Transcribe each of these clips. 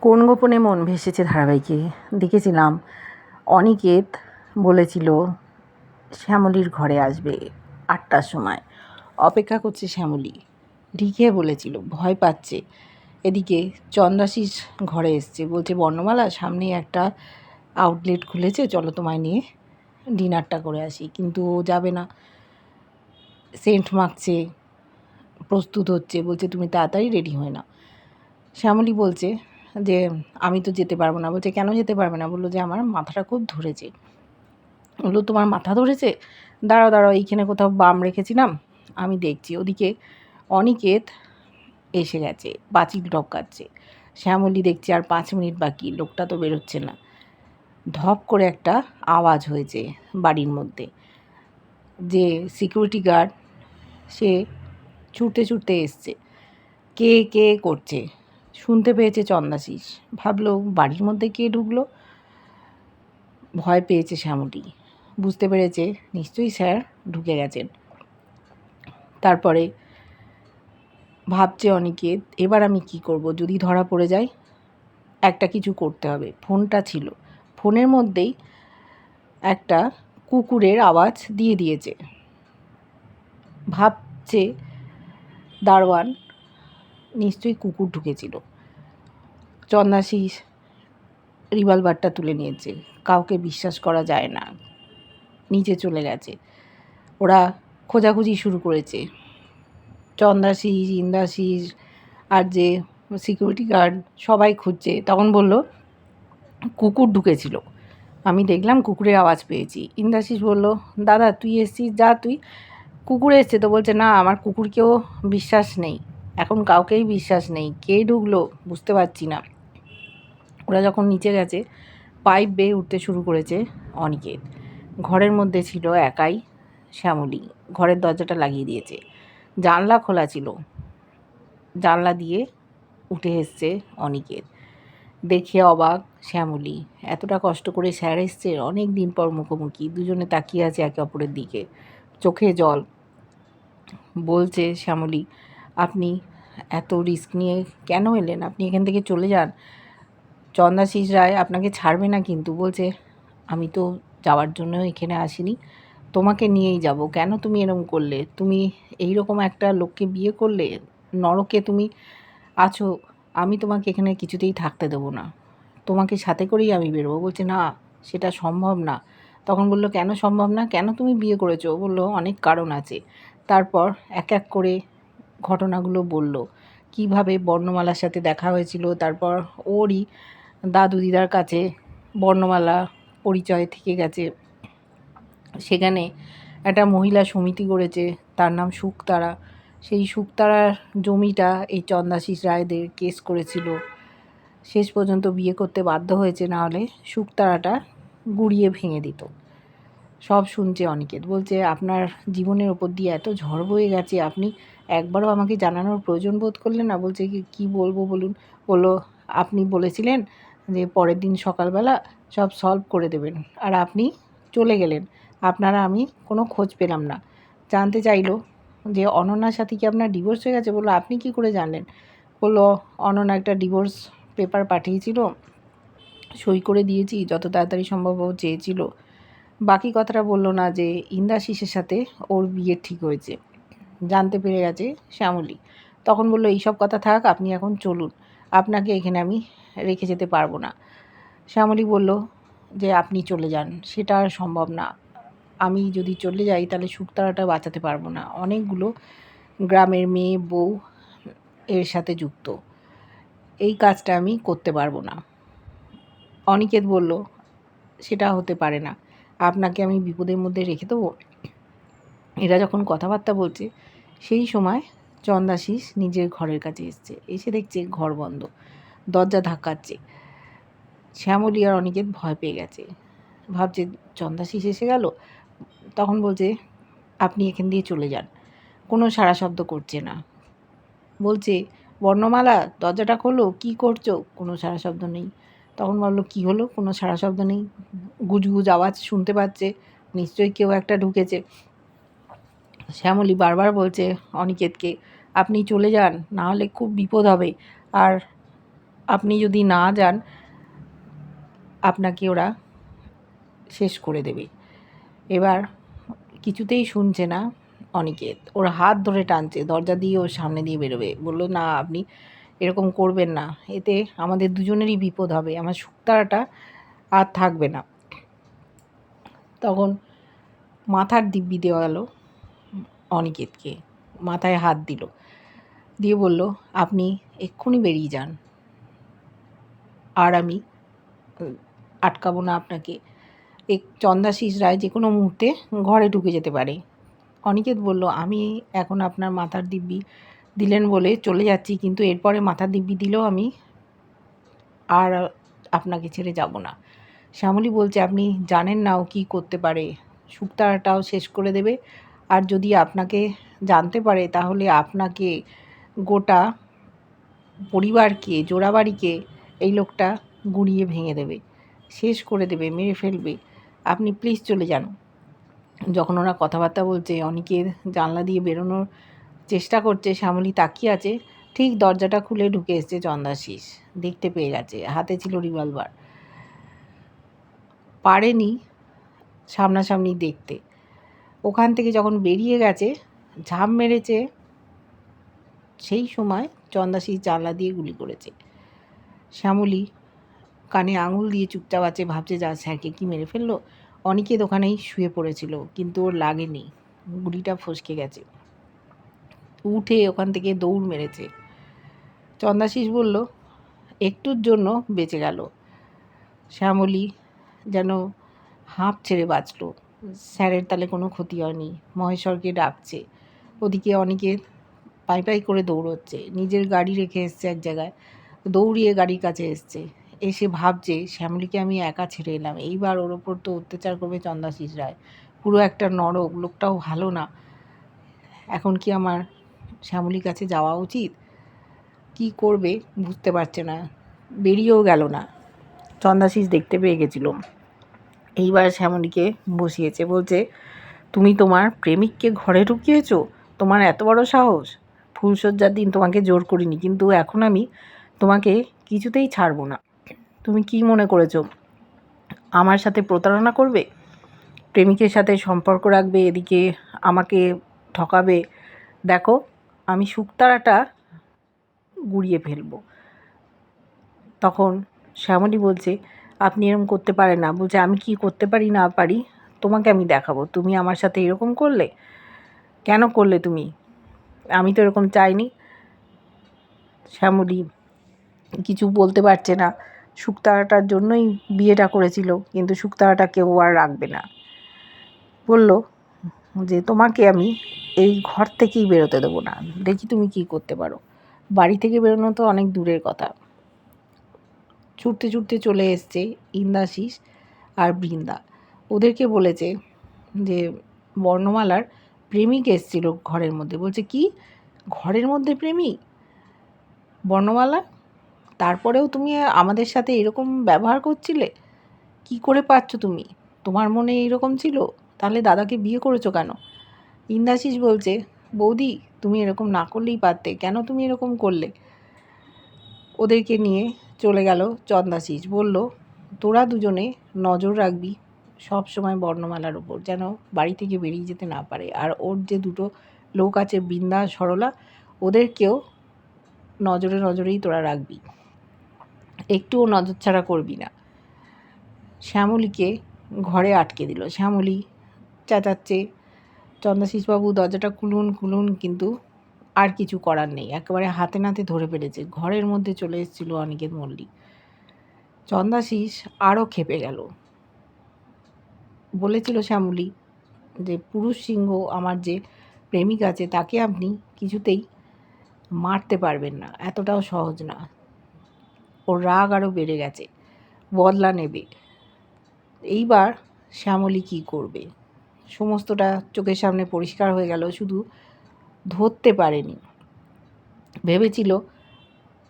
কোন গোপনে মন ভেসেছে ধারাবাহিকে? দেখেছিলাম। অনিকেত বলেছিল, শ্যামলীর ঘরে আসবে আটটার সময়। অপেক্ষা করছে শ্যামলী। ঢিকে বলেছিল, ভয় পাচ্ছে। এদিকে চন্দাশিস ঘরে এসছে। বলছে, বর্ণমালা সামনে একটা আউটলেট খুলেছে। চলো তোমায় নিয়ে ডিনারটা করে আসি। কিন্তু ও যাবে না। সেন্ট মাখছে, প্রস্তুত হচ্ছে। বলছে, তুমি তাড়াতাড়ি রেডি হয় না শ্যামলী বলছে যে আমি তো যেতে পারব না। বলছে, কেন যেতে পারবে না? বলল যে, আমার মাথাটা খুব ধরেছে। বলল, তোমার মাথা ধরেছে? দাঁড়াও দাঁড়াও, এইখানে কোথাও বাম রেখেছিলাম, আমি দেখছি। ওদিকে অনিকেত এসে গেছে পাঁচিল টপকাচ্ছে শ্যামলি দেখছি আর পাঁচ মিনিট বাকি, লোকটা তো বেরোচ্ছে না। ধপ করে একটা আওয়াজ হয়েছে বাড়ির মধ্যে, যে সিকিউরিটি গার্ড সে ছুটতে ছুটতে এসছে। কে কে করছে? শুনতে পেয়েছে চন্দাশিস। ভাবলো, বাড়ির মধ্যে কে ঢুকলো? ভয় পেয়েছে শ্যামলী। বুঝতে পেরেছে, নিশ্চয়ই স্যার ঢুকে গেছেন। তারপরে ভাবছে অনিকেত এবার আমি কি করব? যদি ধরা পড়ে যাই একটা কিছু করতে হবে। ফোনটা ছিল। ফোনের মধ্যেই একটা কুকুরের আওয়াজ দিয়ে দিয়েছে। ভাবছে, দারোয়ান, নিশ্চয়ই কুকুর ঢুকেছিল। চন্দাশিস রিভলভারটা তুলে নিয়েছে। কাউকে বিশ্বাস করা যায় না। নিচে চলে গেছে। ওরা খোঁজাখুঁজি শুরু করেছে। চন্দাশিস ইন্দাশিস আর যে সিকিউরিটি গার্ড সবাই খুঁজছে। তখন বলল, কুকুর ঢুকেছিল। আমি দেখলাম কুকুরের আওয়াজ পেয়েছি। ইন্দাশিস বলল, দাদা, তুই এসছিস, যা তুই। কুকুর এসছে তো বলছে, না, আমার কুকুরকেও বিশ্বাস নেই। এখন কাউকেই বিশ্বাস নেই। কে ঢুকলো বুঝতে পারছি না। ওরা যখন নিচে গেছে, পাইপ বেয়ে উঠতে শুরু করেছে অনিকেত। ঘরের মধ্যে ছিল একাই শ্যামলী। ঘরের দরজাটা লাগিয়ে দিয়েছে। জানলা খোলা ছিল। জানলা দিয়ে উঠে এসছে অনিকেত। দেখে অবাক শ্যামলী। এতটা কষ্ট করে স্যার এসছে, অনেক দিন পর মুখোমুখি। দুজনে তাকিয়ে আছে একে অপরের দিকে। চোখে জল। বলছে শ্যামলী, আপনি এত রিস্ক নিয়ে কেন এলেন? আপনি এখান থেকে চলে যান। চন্দাশিস রায় আপনাকে ছাড়বে না কিন্তু, বলছে, আমি তো যাওয়ার জন্য এখানে আসিনি, তোমাকে নিয়েই যাব। কেন তুমি এরকম করলে? তুমি এই রকম একটা লোককে বিয়ে করলে, নরকে তুমি আছো, আমি তোমাকে এখানে কিছুতেই থাকতে দেবো না। তোমাকে সাথে করেই আমি বেরোবো। বলছে, না, সেটা সম্ভব না। তখন বলল, কেন সম্ভব না? কেন তুমি বিয়ে করেছ? বলল, অনেক কারণ আছে। তারপর এক এক করে ঘটনাগুলো বলল। কীভাবে বর্ণমালার সাথে দেখা হয়েছিল, তারপর ওরই দাদু দিদার কাছে বর্ণমালা পরিচয় থেকে গেছে। সেখানে একটা মহিলা সমিতি করেছে তার নাম শুকতারা সেই শুকতারার জমিটা এই চন্দাশিস রায়দের কেস করেছিল। শেষ পর্যন্ত বিয়ে করতে বাধ্য হয়েছে, না হলে শুকতারাটা গুড়িয়ে ভেঙে দিত। সব শুনছে অনিকেত, বলছে, আপনার জীবনের ওপর দিয়ে এত ঝড় বয়ে গেছে, আপনি একবারও আমাকে জানানোর প্রয়োজন বোধ করলেন না? বলছে কি বলব বলুন? বলল, আপনি বলেছিলেন যে পরের দিন সকালবেলা সব সলভ করে দেবেন। আর আপনি চলে গেলেন। আপনারা আমি কোনো খোঁজ পেলাম না। জানতে চাইলো যে অনন্যার সাথে কি আপনার ডিভোর্স হয়ে গেছে বলল আপনি কি করে জানলেন? বলল অনন্যা একটা ডিভোর্স পেপার পাঠিয়েছিল। সই করে দিয়েছি, যত তাড়াতাড়ি সম্ভব ও চেয়েছিল। বাকি কথাটা বলল না যে ইন্দাশিসের সাথে ওর বিয়ে ঠিক হয়েছে। জানতে পেরে গেছে শ্যামলী। তখন বলল, এইসব কথা থাক, আপনি এখন চলুন। আপনাকে এখানে আমি রেখে যেতে পারব না। শ্যামলী বলল যে, আপনি চলে যান। সেটা আর সম্ভব না। আমি যদি চলে যাই, তাহলে শুকতারাটা বাঁচাতে পারব না। অনেকগুলো গ্রামের মেয়ে, বউ এর সাথে যুক্ত। এই কাজটা আমি করতে পারব না। অনিকেত বলল, সেটা হতে পারে না। আপনাকে আমি বিপদের মধ্যে রেখে দেবো? এরা যখন কথাবার্তা বলছে, সেই সময় চন্দাশিস নিজের ঘরের কাছে এসছে। এসে দেখছে ঘর বন্ধ, দরজা ধাক্কাচ্ছে। শ্যামলী আর অনিকেত ভয় পেয়ে গেছে। ভাবছে চন্দাশিস এসে গেল? তখন বলছে, আপনি এখান দিয়ে চলে যান। কোনো সারা শব্দ করছে না। বলছে, বর্ণমালা, দরজাটা খোলো, কী করছ? কোনো সারা শব্দ নেই। তখন বলল, কী হলো? কোনো সারা শব্দ নেই। গুজগুজ আওয়াজ শুনতে পাচ্ছে। নিশ্চয়ই কেউ একটা ঢুকেছে। শ্যামলী বারবার বলছে, অনিকেতকে, আপনি চলে যান, না হলে খুব বিপদ হবে। আর আপনি যদি না যান, আপনাকে ওরা শেষ করে দেবে। এবার কিছুতেই শুনছে না অনিকেত। ওর হাত ধরে টানছে, দরজা দিয়ে ওর সামনে দিয়ে বেরোবে। বলল, না, আপনি এরকম করবেন না। এতে আমাদের দুজনেরই বিপদ হবে। আমার শুক্তারাটা আর থাকবে না। তখন মাথার দিব্যি দেওয়া গেল অনিকেতকে মাথায় হাত দিল। দিয়ে বলল, আপনি এক্ষুনি বেরিয়ে যান। আর আমি আটকাবো না আপনাকে। এক চন্দাশিস রায় যে কোনো মুহূর্তে ঘরে ঢুকে যেতে পারে। অনিকেত বলল, আমি এখন আপনার মাথার দিব্যি দিলেন বলে চলে যাচ্ছি, কিন্তু এরপরে মাথার দিব্যি দিলেও আমি আর আপনাকে ছেড়ে যাব না। শ্যামলী বলছে, আপনি জানেন না ও কী করতে পারে। শুক্তারাটাও শেষ করে দেবে। আর যদি আপনাকে জানতে পারে, তাহলে আপনাকে গোটা পরিবারকে, জোড়াবাড়িকে এই লোকটা গুড়িয়ে ভেঙে দেবে, শেষ করে দেবে, মেরে ফেলবে। আপনি প্লিজ চলে যান। যখন ওরা কথাবার্তা বলছে অনেকের জানলা দিয়ে বেরোনোর চেষ্টা করছে, শ্যামলী তাকিয়ে আছে, ঠিক দরজাটা খুলে ঢুকে এসছে চন্দাশিস দেখতে পেয়ে গেছে, হাতে ছিল রিভলভার পারেনি সামনাসামনি দেখতে। ওখান থেকে যখন বেরিয়ে গেছে, ঝাঁপ মেরেছে, সেই সময় চন্দাশিস জানলা দিয়ে গুলি করেছে। শ্যামলী কানে আঙুল দিয়ে চুপচাপ আছে, ভাবছে যা স্যারকে কি মেরে ফেলল। অনেকে ওখানেই শুয়ে পড়েছিল, কিন্তু ওর লাগেনি। গুলিটা ফসকে গেছে। উঠে ওখান থেকে দৌড় মেরেছে। চন্দাশিস বলল, একটুর জন্য বেঁচে গেল। শ্যামলী যেন হাঁপ ছেড়ে বাঁচলো। স্যারের তালে কোনো ক্ষতি হয়নি। মহেশ্বরকে ডাকছে। ওদিকে অনেকে পাই পাই করে দৌড়চ্ছে। নিজের গাড়ি রেখে এসছে এক জায়গায়। দৌড়িয়ে গাড়ির কাছে এসছে। এসে ভাবছে, শ্যামলীকে আমি একা ছেড়ে এলাম। এইবার ওর ওপর তো অত্যাচার করবে চন্দাশিস রায়। পুরো একটা নরক, লোকটাও ভালো না। এখন কি আমার শ্যামলীর কাছে যাওয়া উচিত? কি করবে বুঝতে পারছে না। বেরিয়েও গেল না। চন্দাশিস দেখতে পেয়ে গেছিল। এইবার শ্যামলীকে বসিয়েছে, বলছে, তুমি তোমার প্রেমিককে ঘরে ঢুকিয়েছো? তোমার এত বড় সাহস? ফুলশয্যার দিন তোমাকে জোর করিনি, কিন্তু এখন আমি তোমাকে কিছুতেই ছাড়বো না। তুমি কি মনে করেছ? আমার সাথে প্রতারণা করবে? প্রেমিকের সাথে সম্পর্ক রাখবে, এদিকে আমাকে ঠকাবে? দেখো, আমি শুকতারাটা গুড়িয়ে ফেলব। তখন শ্যামলী বলছে আপনি এরকম করতে পারেন না। বলছে, আমি কি করতে পারি না পারি? তোমাকে আমি দেখাবো। তুমি আমার সাথে এরকম করলে? কেন করলে তুমি? আমি তো এরকম চাইনি। শ্যামলী কিছু বলতে পারছে না। শুকতারাটার জন্যই বিয়েটা করেছিল, কিন্তু শুকতারাটা কেউ আর রাখবে না। বলল, যে তোমাকে আমি এই ঘর থেকেই বেরোতে দেবো না। দেখি তুমি কি করতে পারো। বাড়ি থেকে বেরোনো তো অনেক দূরের কথা। ছুটতে ছুটতে চলে এসছে ইন্দাশিস আর বৃন্দা। ওদেরকে বলেছে যে, বর্ণমালার প্রেমিক এসছিল ঘরের মধ্যে। বলছে, কি? ঘরের মধ্যে প্রেমিক? বর্ণমালা? তারপরেও তুমি আমাদের সাথে এরকম ব্যবহার করছিলে? কি করে পাচ্ছ তুমি? তোমার মনে এইরকম ছিল? তাহলে দাদাকে বিয়ে করেছ কেন? ইন্দাশিস বলছে, বৌদি, তুমি এরকম না করলেই পারতে। কেন তুমি এরকম করলে? ওদেরকে নিয়ে চলে গেল চন্দাশিস বলল, তোরা দুজনে নজর রাখবি সব সময় বর্ণমালার ওপর যেন বাড়ি থেকে বেরিয়ে যেতে না পারে। আর ওর যে দুটো লোক আছে, বৃন্দা, সরলা ওদেরকেও নজরে নজরেই তোরা রাখবি। একটুও নজর ছাড়া করবি না। শ্যামলীকে ঘরে আটকে দিল। শ্যামলী চেঁচাচ্ছে চন্দ্রাশিসবাবু দরজাটা খুলুন খুলুন, কিন্তু আর কিছু করার নেই। একেবারে হাতে নাতে ধরে ফেলেছে। ঘরের মধ্যে চলে এসেছিল অনিকেত মল্লিক। চন্দাশিস আরও খেপে গেল। বলেছিল শ্যামলী যে, পুরুষ সিংহ আমার যে প্রেমিক আছে, তাকে আপনি কিছুতেই মারতে পারবেন না। এতটাও সহজ না। ওর রাগ আরও বেড়ে গেছে। বদলা নেবে। এইবার শ্যামলী কী করবে? সমস্তটা চোখের সামনে পরিষ্কার হয়ে গেল। শুধু ধরতে পারেনি। ভেবেছিল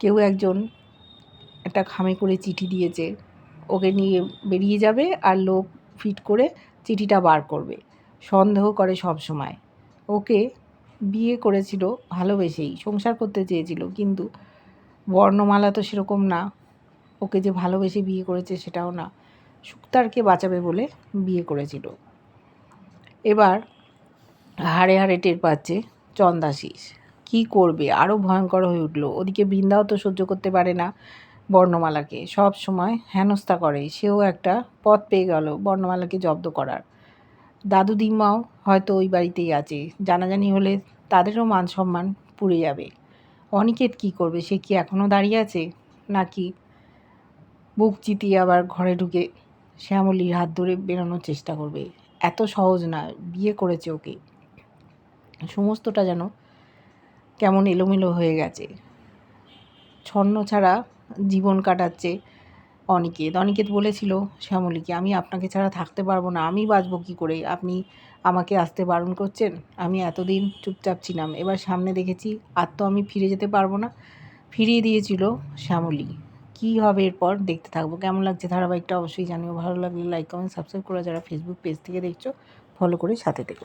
কেউ একজন একটা খামে করে চিঠি দিয়েছে, ওকে নিয়ে বেরিয়ে যাবে আর লোক ফিট করে চিঠিটা বার করবে। সন্দেহ করে সব সময়। ওকে বিয়ে করেছিল ভালোবেসেই, সংসার করতে চেয়েছিল, কিন্তু বর্ণমালা তো সেরকম না। ওকে যে ভালোবেসে বিয়ে করেছে সেটাও না। সুক্তারকে বাঁচাবে বলে বিয়ে করেছিল। এবার হাড়ে হাড়ে টের পাচ্ছে চন্দাশিস। কি করবে? আরও ভয়ঙ্কর হয়ে উঠল। ওদিকে বৃন্দাও তো সহ্য করতে পারে না বর্ণমালাকে। সব সময় হেনস্থা করে। সেও একটা পথ পেয়ে গেল বর্ণমালাকে জব্দ করার। দাদু দিম্মাও হয়তো ওই বাড়িতেই আছে। জানাজানি হলে তাদেরও মান সম্মান পুড়ে যাবে। অনিকেত কি করবে? সে কি এখনও দাঁড়িয়ে আছে? নাকি বুক চিতিয়ে আবার ঘরে ঢুকে শ্যামলির হাত ধরে বেরোনোর চেষ্টা করবে? এত সহজ না। বিয়ে করেছে ওকে। সমস্তটা যেন কেমন এলোমেলো হয়ে গেছে। ছন্ন ছাড়া জীবন কাটাচ্ছে অনিকেত। অনিকেত বলেছিল, শ্যামলীকে, আমি আপনাকে ছাড়া থাকতে পারব না। আমি বাঁচবো কী করে? আপনি আমাকে আসতে বারণ করছেন? আমি এতদিন চুপচাপ ছিলাম। এবার সামনে দেখেছি, আর তো আমি ফিরে যেতে পারব না। ফিরিয়ে দিয়েছিল শ্যামলী। কী হবে এরপর? দেখতে থাকব। কেমন লাগছে ধারাবাহিকটা? অবশ্যই জানিও। ভালো লাগলে লাইক কমেন্ট সাবস্ক্রাইব করে যারা ফেসবুক পেজ থেকে দেখছ ফলো করে সাথে থেকো।